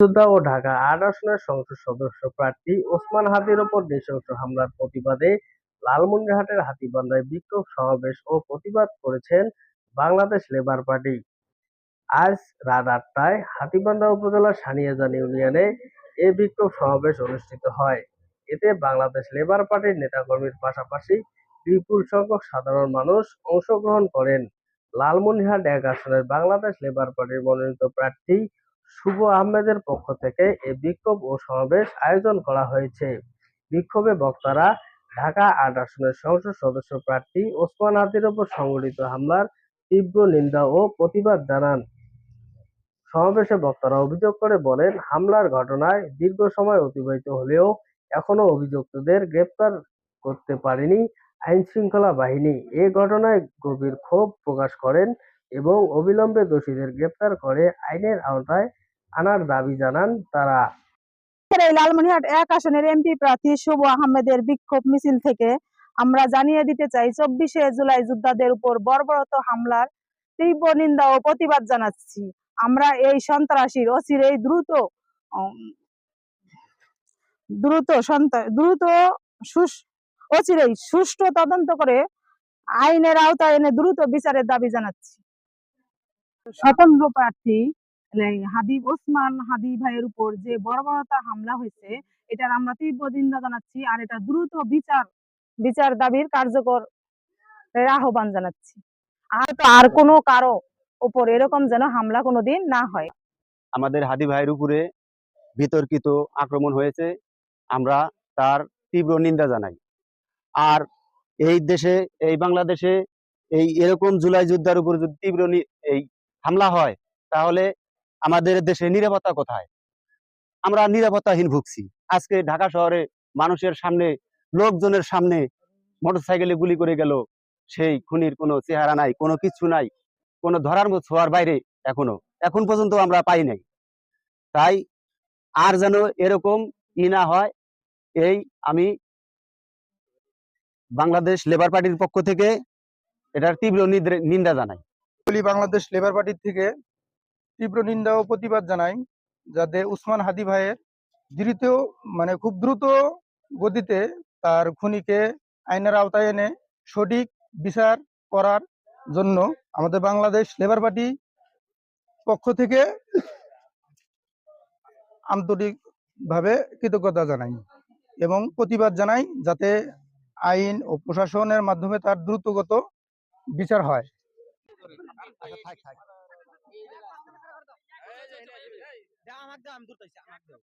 যোদ্ধা ও ঢাকা আট আসনের সংসদ সদস্য প্রার্থী ওসমান হাদির ওপর নৃশংস হামলার প্রতিবাদে লালমনিরহাটের হাতীবান্ধায় বিক্ষোভ সমাবেশ ও প্রতিবাদ করেছেন বাংলাদেশ লেবার পার্টি। আজ রাত আটটায় হাতীবান্ধা উপজেলার সানিয়াজান ইউনিয়নে এ বিক্ষোভ সমাবেশ অনুষ্ঠিত হয়। এতে বাংলাদেশ লেবার পার্টির নেতাকর্মীর পাশাপাশি বিপুল সংখ্যক সাধারণ মানুষ অংশগ্রহণ করেন। লালমনিরহাট এক আসনের বাংলাদেশ লেবার পার্টির মনোনীত প্রার্থী শুভ আহমেদের পক্ষ থেকে এ বিক্ষোভ ও সমাবেশ আয়োজন করা হয়েছে। বিক্ষোভে বক্তারা ঢাকা আট আসনের সংসদ সদস্য প্রার্থী ওসমান হাদির ওপর সংঘটিত হামলার তীব্র নিন্দা ও প্রতিবাদ জানান। সমাবেশে বক্তারা অভিযোগ করে বলেন, হামলার ঘটনায় দীর্ঘ সময় অতিবাহিত হলেও এখনও অভিযুক্তদের গ্রেপ্তার করতে পারেনি আইন শৃঙ্খলা বাহিনী। এ ঘটনায় গভীর ক্ষোভ প্রকাশ করেন এবং অবিলম্বে দোষীদের গ্রেপ্তার করে আইনের আওতায় আনার দাবি জানান তারা। লালমনিরহাট এক আসনের এমপি প্রার্থী শুভ আহমেদের বিক্ষোভ মিছিল থেকে আমরা জানিয়ে দিতে চাই, চব্বিশে জুলাই যোদ্ধাদের উপর বর্বরত হামলার তীব্র নিন্দা ও প্রতিবাদ জানাচ্ছি। আমরা এই সন্ত্রাসীর অচিরেই দ্রুত দ্রুত দ্রুত অচিরেই সুষ্ঠু তদন্ত করে আইনের আওতায় এনে দ্রুত বিচারের দাবি জানাচ্ছি। স্বতন্ত্র প্রার্থী হাবিব ওসমান হাদি ভাইয়ের উপর যে বর্বরতা হামলা হয়েছে, এটার আমরা তীব্র নিন্দা জানাচ্ছি আর এটা দ্রুত বিচার বিচার দাবির কার্যকর আহ্বান জানাচ্ছি। আর তো আর কোনো কারও উপর এরকম যেন হামলা কোনোদিন না হয়। আমাদের হাদি ভাইয়ের উপরে বিতর্কিত আক্রমণ হয়েছে, আমরা তার তীব্র নিন্দা জানাই। আর এই দেশে, এই বাংলাদেশে এই এরকম জুলাই যোদ্ধার উপর যদি তীব্র এই হামলা হয়, তাহলে আমাদের দেশে নিরাপত্তা কোথায়? আমরা নিরাপত্তাহীন ভুগছি। আজকে ঢাকা শহরে মানুষের সামনে, লোকজনের সামনে মোটরসাইকেলে গুলি করে গেল, সেই খুনির কোনো চেহারা নাই, কোনো কিছু নাই, কোনো ধরার মতো ছোঁয়ার বাইরে এখনও। এখন পর্যন্ত আমরা পাই নাই। তাই আর যেন এরকম ই না হয়, এই আমি বাংলাদেশ লেবার পার্টির পক্ষ থেকে এটার তীব্র নিন্দা জানাই। বাংলাদেশ লেবার পার্টির থেকে তীব্র নিন্দা ও প্রতিবাদ জানাই, যাতে উসমান হাদি ভাইয়ের দ্রুত মানে খুব দ্রুত গতিতে তার খুনিকে আইনের আওতায় এনে সঠিক বিচার করার জন্য আমাদের বাংলাদেশ লেবার পার্টি পক্ষ থেকে আন্তরিকভাবে কৃতজ্ঞতা জানাই এবং প্রতিবাদ জানাই যাতে আইন ও প্রশাসনের মাধ্যমে তার দ্রুতগত বিচার হয়। আচ্ছা থাক থাক আমাকে দাও আমি দূর তাইছি আমাকে দাও